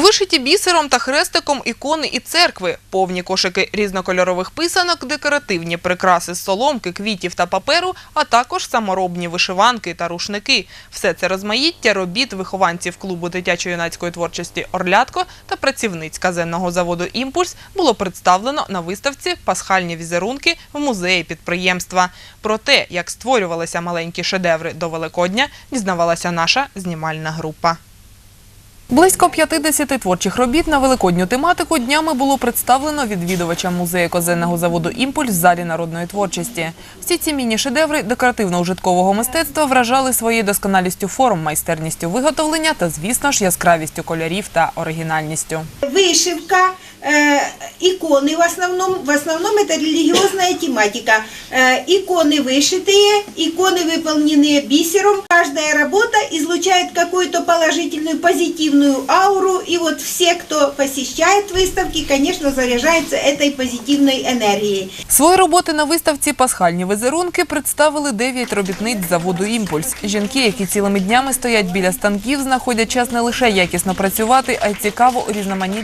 Вишиті бісером та хрестиком ікони і церкви, повні кошики різнокольорових писанок, декоративні прикраси з соломки, квітів та паперу, а також саморобні вишиванки та рушники. Все це розмаїття робіт вихованців клубу дитячо-юнацької творчості «Орлятко» та працівниць казенного заводу «Імпульс» було представлено на виставці «Пасхальні візерунки» в музеї підприємства. Про те, як створювалися маленькі шедеври до Великодня, дізнавалася наша знімальна група. Близько 50 творчих робіт на великодню тематику днями було представлено відвідувачам музею козенного заводу «Імпульс» в залі народної творчості. Всі ці міні-шедеври декоративно-ужиткового мистецтва вражали своєю досконалістю форм, майстерністю виготовлення та, звісно ж, яскравістю кольорів та оригінальністю. Вышивка, э, иконы в основном, в основном это религиозная тематика. Э, иконы вышитые, иконы выполненные бисером. Каждая работа излучает какую-то положительную, позитивную ауру. И вот все, кто посещает выставки, конечно, заряжаются этой позитивной энергией. Свої роботи на виставці «Пасхальні візерунки» представили дев'ять робітниць заводу «Імпульс». Жінки, які цілими днями стоять біля станків, знаходять час не лише якісно працювати, а й цікаво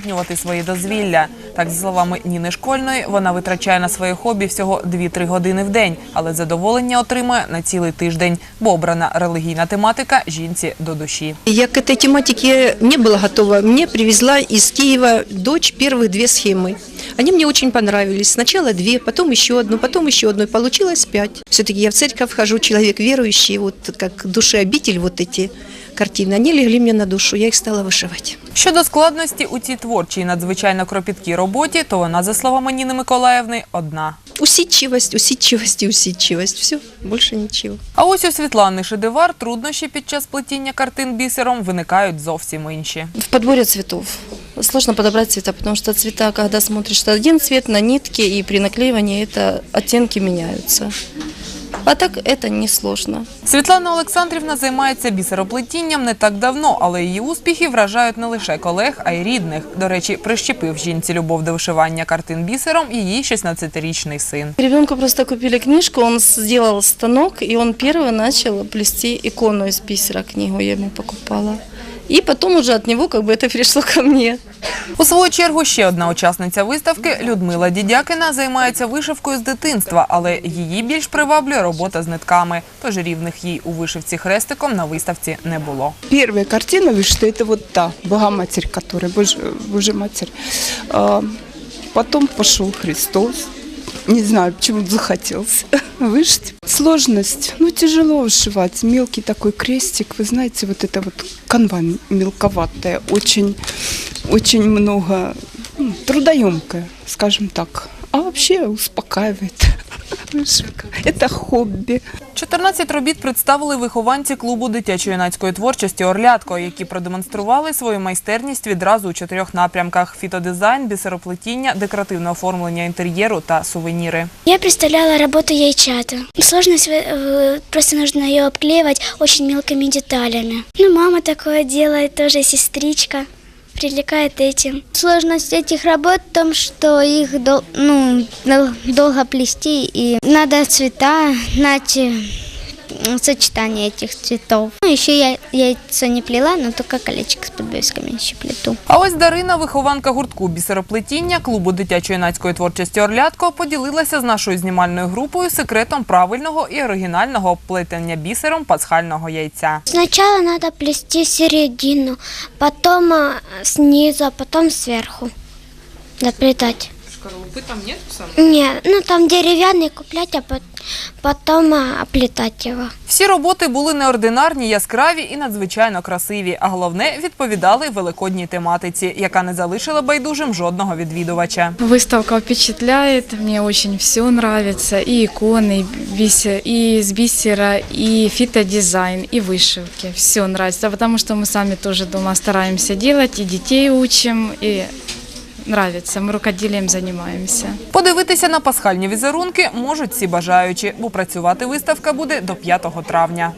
урізноманітнювати свої дозвілля. Так, за словами Ніни Школьної, вона витрачає на своє хобі всього 2-3 години в день, але задоволення отримує на цілий тиждень, бо обрана релігійна тематика жінці до душі. Я к этой тематике не была готова. Мне привезла из Киева дочь первых две схемы. Они мне очень понравились. Сначала две, потом еще одну, потом еще одну. И Получилось пять. Все-таки я в церковь хожу, человек верующий, вот как душеобитель вот эти картины. Они легли мне на душу, я их стала вышивать. Щодо складності у цій творчій і надзвичайно кропіткій роботі, то вона, за словами Ніни Миколаївни, одна. Усидчивость, усидчивость и усидчивость. Все, больше ничего. А ось у Світлани Шедевар труднощі під час плетіння картин бісером виникають зовсім інші. В подборе цветов. Сложно подобрать цвета, потому что цвета, когда смотришь один цвет на нитке и при наклеивании, это оттенки меняются. А так это несложно. Світлана Олександрівна займається бісероплетінням не так давно, але її успіхи вражають не лише колег, а й рідних. До речі, прищепив жінці любов до вишивання картин бісером її 16-річний син. Ребенку просто купили книжку, он сделал станок, и он первый начал плести икону из бисера, книгу я ему покупала. И потом уже от него как бы это перешло ко мне. У свою чергу ще одна учасниця виставки Людмила Дідякина займається вишивкою з дитинства, але її більш приваблює робота з нитками. Тож рівних їй у вишивці хрестиком на виставці не було. Первая картина вышита, это вот та, Богоматерь, которая, Божья, Божья Матерь. А, потом пошел Христос. Не знаю, почему захотелось вышить. Сложность, ну тяжело вышивать. Мелкий такой крестик, вы знаете, вот это вот канва мелковатая, очень, очень много, ну, трудоемкая, скажем так. А вообще успокаивает вышивка. Это хобби. 14 робіт представили вихованці клубу дитячо-юнацької творчості «Орлятко», які продемонстрували свою майстерність відразу у чотирьох напрямках – фітодизайн, бісероплетіння, декоративне оформлення інтер'єру та сувеніри. Я представляла работу яйчата. Сложность э, э, просто нужно ее обклеивать очень мелкими деталями. Ну, мама такое делает, тоже сестричка привлекает этим. Сложность этих работ в том, что их дол- ну, дол- долго плести, и надо цвета, м, сочетание этих цветов. Ну, еще я яйцо не плела, но только колечко с подвесками еще плету. А ось Дарина, вихованка гуртку бісероплетіння клубу дитячо-юнацької творчості «Орлятко», поділилася з нашою знімальною групою секретом правильного і оригінального плетення бісером пасхального яйця. Сначала надо плести середину, потом а, снизу, а потом сверху. Доплетать. Шкарлупи там нет Нет, ну там деревянный куплять, а пот- потом а, оплетать его. Всі роботи були неординарні, яскраві і надзвичайно красиві, а головне відповідали великодній тематиці, яка не залишила байдужим жодного відвідувача. Выставка впечатляет, мне очень все нравится, и иконы, и, бисер, и из бисера, и фитодизайн, и вышивки, все нравится, потому что мы сами тоже дома стараемся делать, и детей учим, и нравится, мы рукоділлям занимаемся. Подивитися на пасхальні візерунки можуть всі бажаючі, бо працювати виставка буде до 5 травня.